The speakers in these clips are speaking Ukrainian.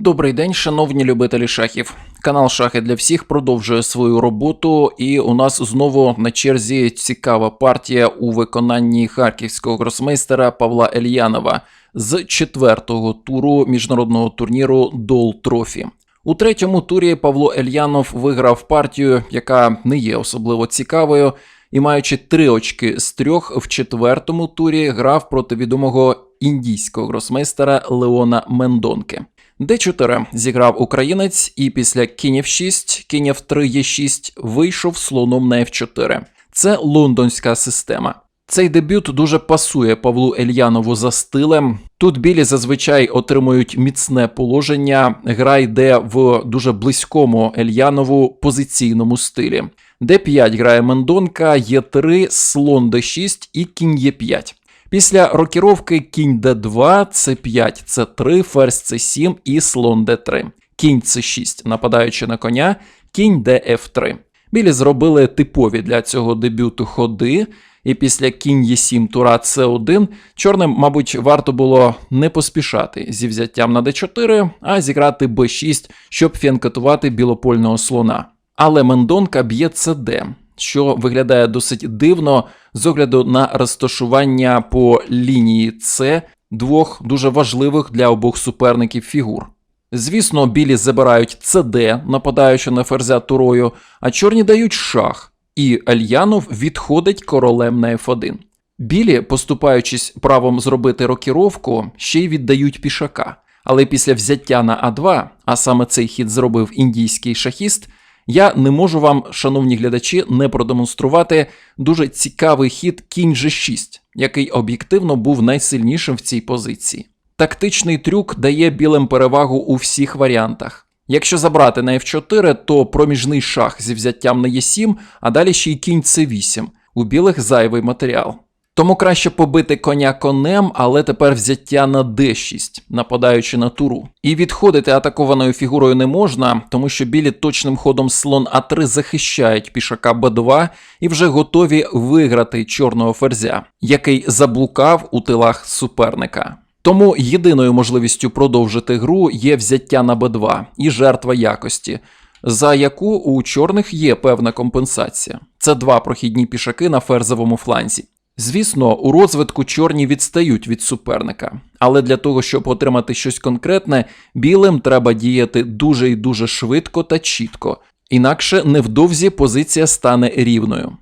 Добрий день, шановні любителі шахів. Канал Шахи для всіх продовжує свою роботу, і у нас знову на черзі цікава партія у виконанні харківського гросмейстера Павла Ельянова з четвертого туру міжнародного турніру Дол Трофі. У третьому турі Павло Ельянов виграв партію, яка не є особливо цікавою, і маючи три очки з трьох, в четвертому турі грав проти відомого індійського гросмейстера Леона Мендонки. Д4 зіграв українець, і після кінь F6, кінь F3 Е6 вийшов слоном на F4. Це лондонська система. Цей дебют дуже пасує Павлу Ельянову за стилем. Тут білі зазвичай отримують міцне положення. Гра йде в дуже близькому Ельянову позиційному стилі. Д5 грає Мендонка, Е3, слон Д6 і кінь Е5. Після рокіровки кінь d2, c5, c3, ферзь c7 і слон d3. Кінь c6, нападаючи на коня, кінь df3. Білі зробили типові для цього дебюту ходи, і після кінь e7 тура c1 чорним, мабуть, варто було не поспішати зі взяттям на d4, а зіграти b6, щоб фіанкетувати білопольного слона. Але Мендонка б'є cd, що виглядає досить дивно з огляду на розташування по лінії С двох дуже важливих для обох суперників фігур. Звісно, білі забирають ЦД, нападаючи на ферзя турою, а чорні дають шах, і Альянов відходить королем на F1. Білі, поступаючись правом зробити рокіровку, ще й віддають пішака. Але після взяття на А2, а саме цей хід зробив індійський шахіст, я не можу вам, шановні глядачі, не продемонструвати дуже цікавий хід кінь G6, який об'єктивно був найсильнішим в цій позиції. Тактичний трюк дає білим перевагу у всіх варіантах. Якщо забрати на F4, то проміжний шах зі взяттям на Е7, а далі ще й кінь С8. У білих зайвий матеріал. Тому краще побити коня конем, але тепер взяття на d6, нападаючи на туру. І відходити атакованою фігурою не можна, тому що білі точним ходом слон А3 захищають пішака Б2 і вже готові виграти чорного ферзя, який заблукав у тилах суперника. Тому єдиною можливістю продовжити гру є взяття на Б2 і жертва якості, за яку у чорних є певна компенсація. Це два прохідні пішаки на ферзовому фланзі. Звісно, у розвитку чорні відстають від суперника, але для того, щоб отримати щось конкретне, білим треба діяти дуже і дуже швидко та чітко, інакше невдовзі позиція стане рівною.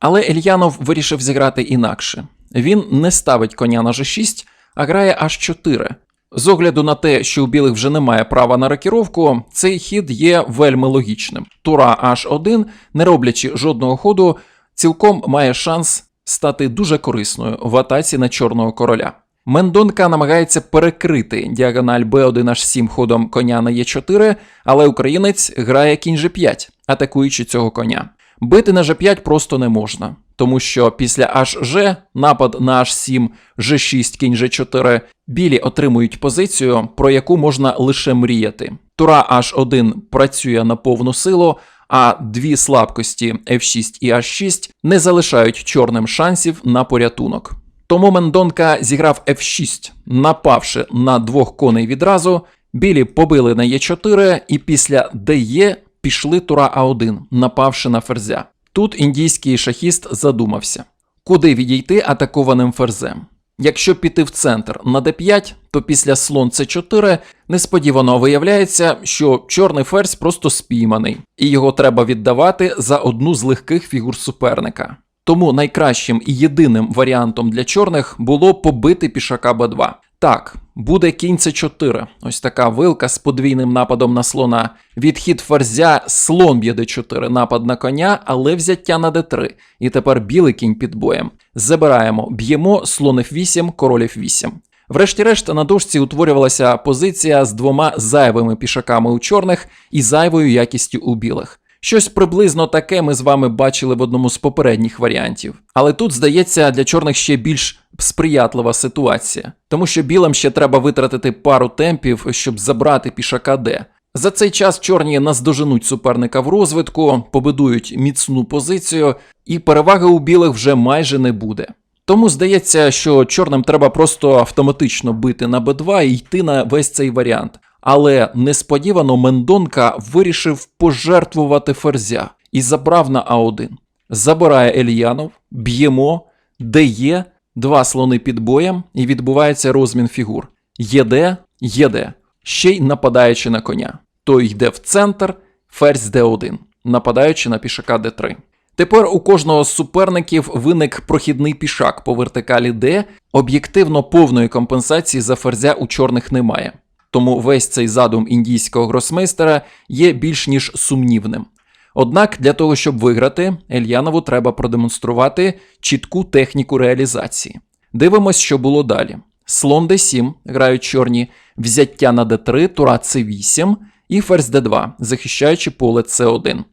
Але Ельянов вирішив зіграти інакше. Він не ставить коня на G6, а грає H4. З огляду на те, що у білих вже немає права на рокіровку, цей хід є вельми логічним. Тура H1, не роблячи жодного ходу, цілком має шанс стати дуже корисною в атаці на чорного короля. Мендонка намагається перекрити діагональ b1h7 ходом коня на e4, але українець грає кінь g5, атакуючи цього коня. Бити на g5 просто не можна, тому що після hg напад на h7, g6, кінь g4 білі отримують позицію, про яку можна лише мріяти. Тура h1 працює на повну силу, а дві слабкості F6 і H6 не залишають чорним шансів на порятунок. Тому Мендонка зіграв F6, напавши на двох коней відразу, білі побили на Е4 і після ДЕ пішли тура А1, напавши на ферзя. Тут індійський шахіст задумався, куди відійти атакованим ферзем. Якщо піти в центр на d5, то після слон c4 несподівано виявляється, що чорний ферзь просто спійманий, і його треба віддавати за одну з легких фігур суперника. Тому найкращим і єдиним варіантом для чорних було побити пішака b2. Так, буде кінь c4, ось така вилка з подвійним нападом на слона. Відхід ферзя, слон б'є d4, напад на коня, але взяття на d3. І тепер білий кінь під боєм. Забираємо, б'ємо слон f8, король f8. Врешті-решт на дошці утворювалася позиція з двома зайвими пішаками у чорних і зайвою якістю у білих. Щось приблизно таке ми з вами бачили в одному з попередніх варіантів. Але тут, здається, для чорних ще більш сприятлива ситуація, тому що білим ще треба витратити пару темпів, щоб забрати пішака Д. За цей час чорні наздоженуть суперника в розвитку, побудують міцну позицію, і переваги у білих вже майже не буде. Тому здається, що чорним треба просто автоматично бити на Б2 і йти на весь цей варіант. Але несподівано Мендонка вирішив пожертвувати ферзя і забрав на А1. Забирає Ельянов, б'ємо, дає, два слони під боєм, і відбувається розмін фігур. ЄД, ЄД, ще й нападаючи на коня. Той йде в центр, ферзь Д1, нападаючи на пішака Д3. Тепер у кожного з суперників виник прохідний пішак по вертикалі Д. Об'єктивно повної компенсації за ферзя у чорних немає. Тому весь цей задум індійського гросмейстера є більш ніж сумнівним. Однак для того, щоб виграти, Ельянову треба продемонструвати чітку техніку реалізації. Дивимось, що було далі. Слон d7 грають чорні, взяття на d3, тура c8 і ферзь d2, захищаючи поле c1.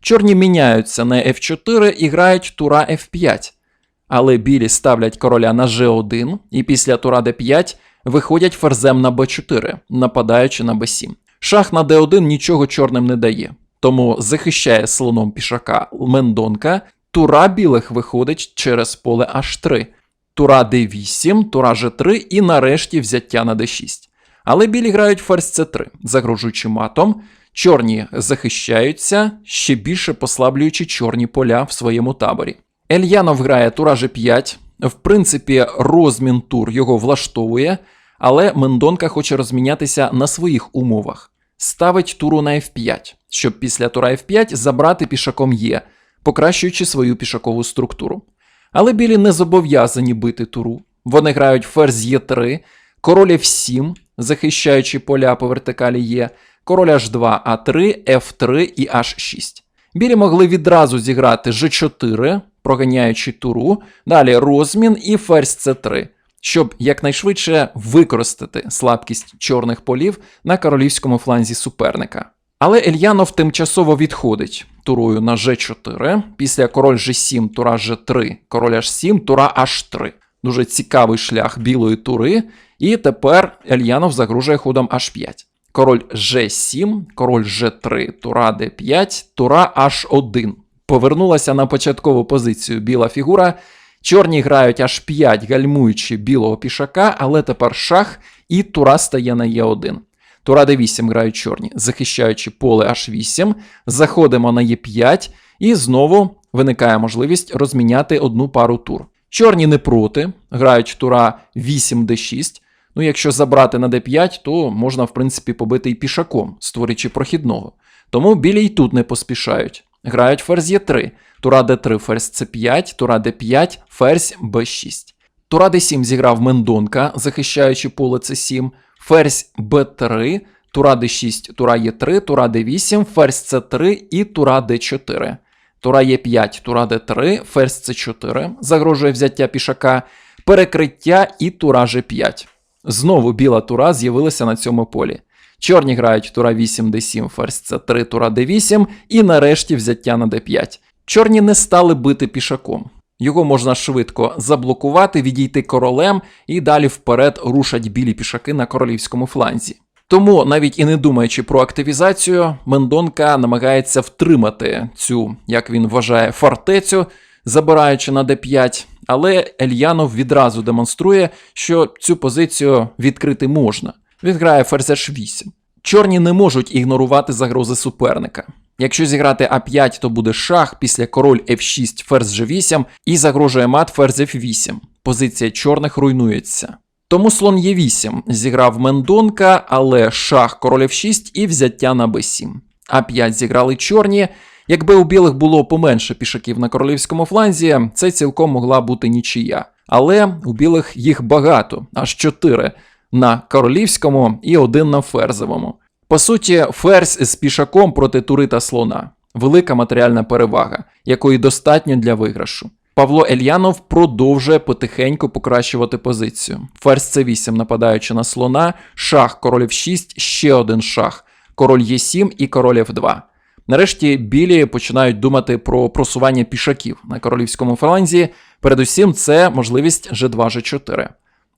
Чорні міняються на f4 і грають тура f5. Але білі ставлять короля на g1 і після тура d5 виходять ферзем на b4, нападаючи на b7. Шах на d1 нічого чорним не дає, тому захищає слоном пішака Мендонка. Тура білих виходить через поле h3. Тура d8, тура g3 і нарешті взяття на d6. Але білі грають ферзь c3, загрожуючи матом. Чорні захищаються, ще більше послаблюючи чорні поля в своєму таборі. Ельянов грає тура g5. В принципі, розмін тур його влаштовує, але Мендонка хоче розмінятися на своїх умовах. Ставить туру на f5, щоб після тура f5 забрати пішаком Є, покращуючи свою пішакову структуру. Але білі не зобов'язані бити туру. Вони грають ферзь Е3, король F7, захищаючи поля по вертикалі Є, король H2, А3, F3 і H6. Білі могли відразу зіграти G4, проганяючи туру, далі розмін і ферзь c3, щоб якнайшвидше використати слабкість чорних полів на королівському фланзі суперника. Але Ельянов тимчасово відходить турою на G4, після король G7, тура G3, король H7, тура H3. Дуже цікавий шлях білої тури. І тепер Ельянов загружує ходом H5. Король G7, король G3, тура D5, тура H1. Повернулася на початкову позицію біла фігура. Чорні грають аж 5, гальмуючи білого пішака, але тепер шах і тура стає на Е1. Тура d8 грають чорні, захищаючи поле H8, заходимо на Е5, і знову виникає можливість розміняти одну пару тур. Чорні не проти, грають тура 8d6. Ну, якщо забрати на d5, то можна, в принципі, побити і пішаком, створюючи прохідного. Тому білі й тут не поспішають. Грають ферзь Е3, тура d3, ферзь c5, тура d5, ферзь b6. Тура d7 зіграв Мендонка, захищаючи поле c7, ферзь b3, тура d6, тура Е3, тура d8, ферзь c3 і тура d4. Тура Е5, тура d3, ферзь c4, загрожує взяття пішака, перекриття і тура g5. Знову біла тура з'явилася на цьому полі. Чорні грають тура 8 d7, ферзь c3, тура d8 і нарешті взяття на d5. Чорні не стали бити пішаком. Його можна швидко заблокувати, відійти королем і далі вперед рушать білі пішаки на королівському фланзі. Тому, навіть і не думаючи про активізацію, Мендонка намагається втримати цю, як він вважає, фортецю, забираючи на d5, але Ельянов відразу демонструє, що цю позицію відкрити можна. Він грає ферзь h8. Чорні не можуть ігнорувати загрози суперника. Якщо зіграти А5, то буде шах, після король F6, ферзь G8 і загрожує мат ферзь F8. Позиція чорних руйнується. Тому слон Е8 зіграв Мендонка, але шах король F6 і взяття на b7. А5 зіграли чорні. Якби у білих було поменше пішаків на королівському фланзі, це цілком могла бути нічия. Але у білих їх багато, аж 4 на королівському і один на ферзовому. По суті, ферзь з пішаком проти тури та слона велика матеріальна перевага, якої достатньо для виграшу. Павло Ельянов продовжує потихеньку покращувати позицію. Ферзь c8 нападаючи на слона, шах король f6, ще один шах, король Е7 і король F2. Нарешті білі починають думати про просування пішаків на королівському фланзі. Передусім, це можливість G2, G4.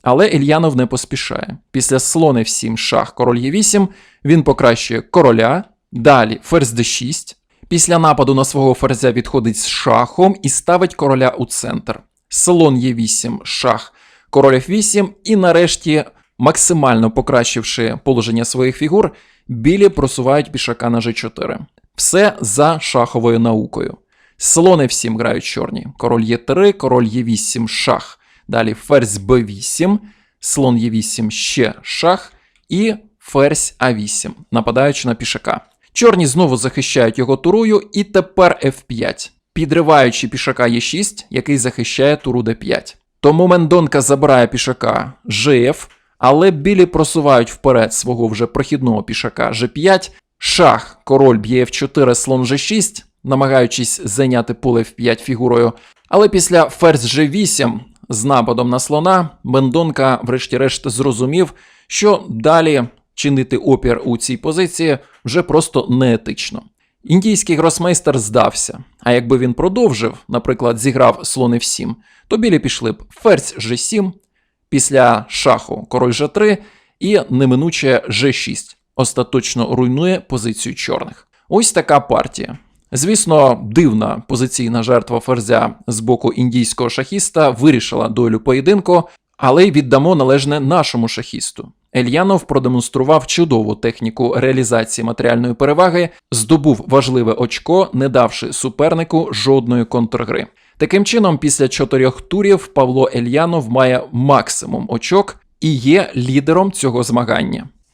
Але Ільянов не поспішає. Після слон F7, шах, король Е8, він покращує короля, далі ферзь d6. Після нападу на свого ферзя відходить з шахом і ставить короля у центр. Слон Е8, шах, король F8, і нарешті Максимально покращивши положення своїх фігур, білі просувають пішака на G4. Все за шаховою наукою. Слон F7 грають чорні. Король Е3, король Е8 шах. Далі ферзь Б8, слон Е8 ще шах і ферзь А8, нападаючи на пішака. Чорні знову захищають його турою, і тепер F5, підриваючи пішака Е6, який захищає туру Д5. Тому Мендонка забирає пішака GF, але білі просувають вперед свого вже прохідного пішака G5, шах, король б'є F4, слон G6, намагаючись зайняти поле F5 фігурою. Але після ферзь G8 з нападом на слона Мендонка, врешті-решт, зрозумів, що далі чинити опір у цій позиції вже просто неетично. Індійський гросмейстер здався, а якби він продовжив, наприклад, зіграв слон F7, то білі пішли б ферзь G7, після шаху король G3 і неминуче G6 остаточно руйнує позицію чорних. Ось така партія. Звісно, дивна позиційна жертва ферзя з боку індійського шахіста вирішила долю поєдинку, але й віддамо належне нашому шахісту. Ельянов продемонстрував чудову техніку реалізації матеріальної переваги, здобув важливе очко, не давши супернику жодної контргри. Таким чином, після чотирьох турів Павло Ельянов має максимум очок і є лідером цього змагання.